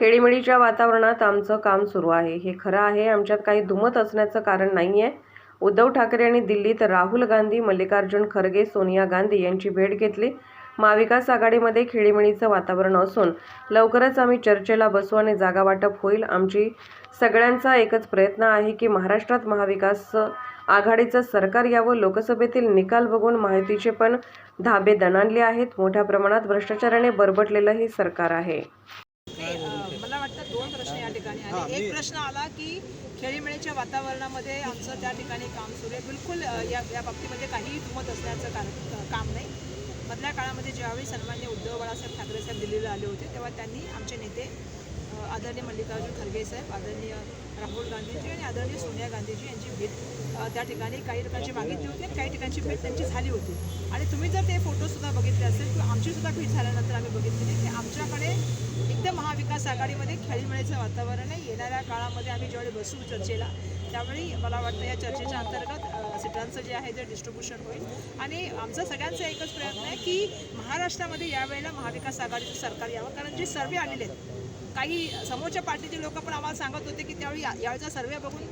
खेळीमेळीच्या वातावरणात आमचं काम सुरू आहे. हे खरं आहे आमच्यात काही दुमत असण्याचं कारण नाही आहे उद्धव ठाकरे यांनी दिल्लीत राहुल गांधी मल्लिकार्जुन खरगे सोनिया गांधी यांची भेट घेतली. महाविकास आघाडीमध्ये खेळीमेळीचं वातावरण असून लवकरच आम्ही चर्चेला बसू आणि जागा वाटप होईल आमची सगळ्यांचा एकच प्रयत्न आहे की महाराष्ट्रात महाविकास आघाडीचं सरकार यावं. लोकसभेतील निकाल बघून माहितीचे पण धाबे दणाणले आहेत. मोठ्या प्रमाणात भ्रष्टाचाराने बरबटलेलं हे सरकार आहे नाही, अ, मला वाटतं दोन आले एक प्रश्न आला की खेळीमेळीच्या वातावरणामध्ये आमचं त्या ठिकाणी काम सुरू आहे. बिलकुल या या बाबतीमध्ये काहीही दुमत असण्याचं कारण काम नाही. मधल्या काळामध्ये ज्यावेळी सन्मान्य उद्धव बाळासाहेब ठाकरे साहेब दिल्लीला आले होते तेव्हा त्यांनी आमचे नेते आदरणीय मल्लिकार्जुन खरगे साहेब आदरणीय राहुल गांधीजी आणि आदरणीय सोनिया गांधीजी यांची भेट त्या ठिकाणी काही लोकांची मागितली होती आणि काही ठिकाणची भेट त्यांची झाली होती. आणि तुम्ही जर ते फोटोसुद्धा बघितले असेल किंवा आमची सुद्धा भेट झाल्यानंतर आम्ही बघितलेली की आमच्याकडे एकदम महाविकास आघाडीमध्ये खेळीमेळीचं वातावरण आहे. येणाऱ्या काळामध्ये आम्ही ज्यावेळी बसू चर्चेला त्यावेळी मला वाटतं या चर्चेच्या अंतर्गत सीटांचं जे आहे ते डिस्ट्रीब्युशन होईल. आणि आमचा सगळ्यांचा एकच प्रयत्न आहे की महाराष्ट्रामध्ये यावेळेला महाविकास आघाडीचं सरकार यावं. कारण जे सर्वे आलेले आहेत काही समोरच्या पार्टीचे लोक पण आम्हाला सांगत होते की त्यावेळी या- सर्वे बघून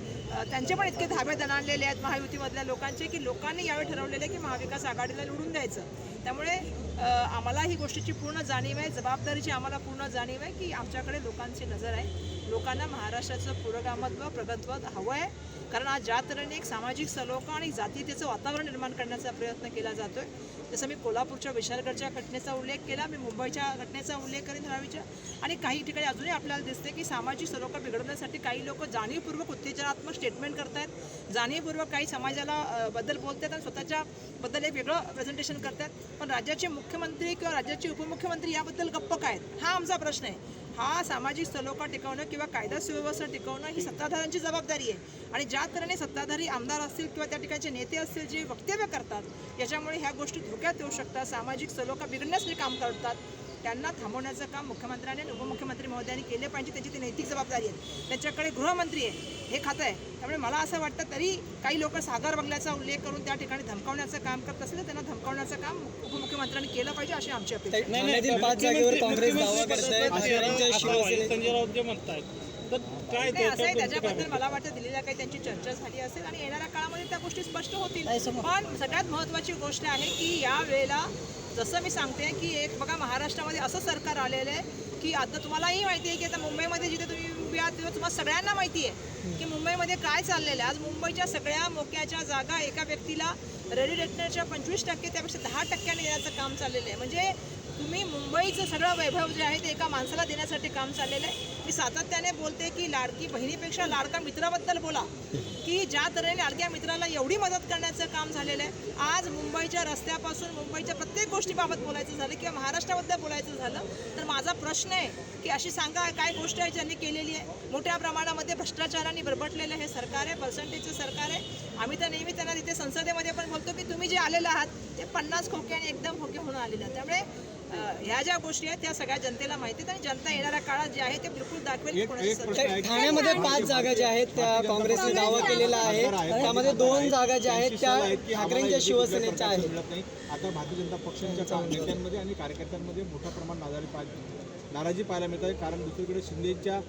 त्यांचे पण इतके धाबे दणाणलेले आहेत महायुतीमधल्या लोकांचे की लोकांनी यावेळी ठरवलेलं आहे की महाविकास आघाडीला निवडून द्यायचं. त्यामुळे आम्हाला ही गोष्टीची पूर्ण जाणीव आहे जबाबदारीची आम्हाला पूर्ण जाणीव आहे की आमच्याकडे लोकांची नजर आहे. लोकांना महाराष्ट्राचं पुरोगामत्व प्रगत्व हवं आहे. कारण आज ज्या तऱ्हेने एक सामाजिक सलोखा आणि जातीयतेचं वातावरण निर्माण करण्याचा प्रयत्न केला जातो आहे जसं मी कोल्हापूरच्या विशालगडच्या घटनेचा उल्लेख केला मी मुंबईच्या घटनेचा उल्लेख करेन धारावीच्या आणि काही ठिकाणी अजूनही आपल्याला दिसते की सामाजिक सलोखा बिघडवण्यासाठी काही लोक जाणीवपूर्वक उत्तेजनात्मक स्टेटमेंट करतायत जाणीवपूर्वक काही समाजाला बद्दल बोलतात आणि स्वतःच्या बद्दल एक वेगळं प्रेझेंटेशन करतात पण राज्याचे मुख्यमंत्री किंवा राज्याचे उपमुख्यमंत्री याबद्दल गप्प काय आहेत? हा आमचा प्रश्न आहे. हा सामाजिक सलोखा टिकवणं किंवा कायदा सुव्यवस्था टिकवणं ही सत्ताधाऱ्यांची जबाबदारी आहे. आणि ज्या तऱ्हेने सत्ताधारी आमदार असतील किंवा त्या ठिकाणचे नेते असतील जे वक्तव्य करतात याच्यामुळे ह्या गोष्टी धोक्यात येऊ शकतात. सामाजिक सलोखा बिघडण्यास जे काम करतात. त्यांना थांबवण्याचं काम मुख्यमंत्र्यांनी आणि उपमुख्यमंत्री महोदयांनी केले पाहिजे त्याची ती नैतिक जबाबदारी आहे. त्यांच्याकडे गृहमंत्री आहे हे खातं आहे. त्यामुळे मला असं वाटतं तरी काही लोक सागर बंगल्याचा उल्लेख करून त्या ठिकाणी धमकावण्याचं काम करत असतील तर त्यांना धमकावण्याचं काम उपमुख्यमंत्र्यांनी केलं पाहिजे अशी आमची अपेक्षा जे म्हणतायत. काय नाही असं आहे त्याच्याबद्दल मला वाटतं दिल्लीला काही त्यांची चर्चा झाली असेल आणि येणाऱ्या काळामध्ये त्या गोष्टी स्पष्ट होतील. पण सगळ्यात महत्त्वाची गोष्ट आहे की या वेळेला जसं मी सांगते की एक बघा महाराष्ट्रामध्ये असं सरकार आलेलं आहे की आता तुम्हालाही माहिती आहे की आता मुंबईमध्ये जिथे तुम्ही तुम्हाला सगळ्यांना माहिती आहे की मुंबईमध्ये काय चाललेलं आहे. आज मुंबईच्या सगळ्या मोक्याच्या जागा एका व्यक्तीला रेडी रेटनरच्या पंचवीस टक्के त्यापेक्षा दहा टक्क्याने देण्याचं काम चाललेलं आहे. म्हणजे तुम्ही मुंबईचं सगळं वैभव जे आहे ते एका माणसाला देण्यासाठी काम चाललेलं आहे. मी सातत्याने बोलते की लाडकी बहिणीपेक्षा लाडका मित्राबद्दल बोला. की ज्या तऱ्हेने लाडक्या मित्राला एवढी मदत करण्याचं काम झालेलं आहे आज मुंबईच्या रस्त्यापासून मुंबईच्या प्रत्येक गोष्टीबाबत बोलायचं झालं किंवा महाराष्ट्राबद्दल बोलायचं झालं तर माझा प्रश्न आहे की अशी सांगा काय गोष्ट आहे ज्यांनी केलेली आहे. मोठ्या प्रमाणामध्ये भ्रष्टाचाराने बरबटलेलं हे सरकार आहे पर्सेंटेजचं सरकार आहे. आम्ही तर नेहमी त्यांना तिथे संसदेमध्ये पण बोलतो की तुम्ही जे आलेले आहात ते पन्नास खोके आणि एकदम खोके होऊन आलेले आहेत त्यामुळे ह्या ज्या गोष्टी आहेत त्या सगळ्या जनतेला माहिती आहेत आणि जनता येणाऱ्या काळात जे आहे ते बिलकुल दाखवेल. ठाण्यामध्ये पाच जागा ज्या आहेत त्या काँग्रेसने दावा केलेला आहे. त्यामध्ये दोन जागा ज्या आहेत त्या ठाकरेंच्या शिवसेनेच्या आहेत. आता भारतीय जनता पक्षाच्या का- नेत्यांमध्ये आणि कार्यकर्त्यांमध्ये मोठ्या प्रमाणात नाराजी पाहायला नाराजी पाहायला मिळत आहे. कारण दुसरीकडे शिंदेच्या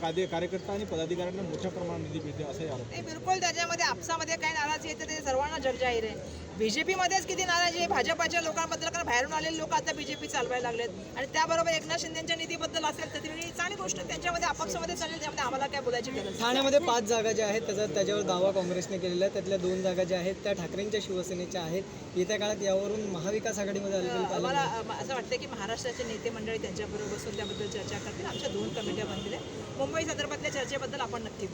कादे कार्यकर्ता आणि पदाधिकाऱ्यांना मोठ्या प्रमाणात निधी मिळते असंही आरोप नाही बिलकुल त्याच्यामध्ये आपसामध्ये काय नाराजी येते ते सर्वांना जड जाहीर आहे. बीजेपीमध्येच किती नाराजी आहे भाजपाच्या लोकांबद्दल कारण बाहेरून आलेले लोक आता बीजेपी चालवायला लागलेत आणि त्याबरोबर एकनाथ शिंदेच्या निधीबद्दल असेल तर ती चांगली गोष्ट. त्यांच्यामध्ये आपापसामध्ये चालेल त्यामध्ये आम्हाला काय बोलायची गरज. ठाण्यामध्ये पाच जागा ज्या आहेत त्याचा त्याच्यावर दावा काँग्रेसने केलेला आहे त्यातल्या दोन जागा ज्या आहेत त्या ठाकरेंच्या शिवसेनेच्या आहेत येत्या काळात यावरून महाविकास आघाडीमध्ये मला असं वाटतं की महाराष्ट्राचे नेते मंडळी त्यांच्याबरोबर बसून त्याबद्दल चर्चा करतील आमच्या दोन कमिट्या आहेत. मुंबई संदर्भातल्या चर्चेबद्दल आपण नक्की.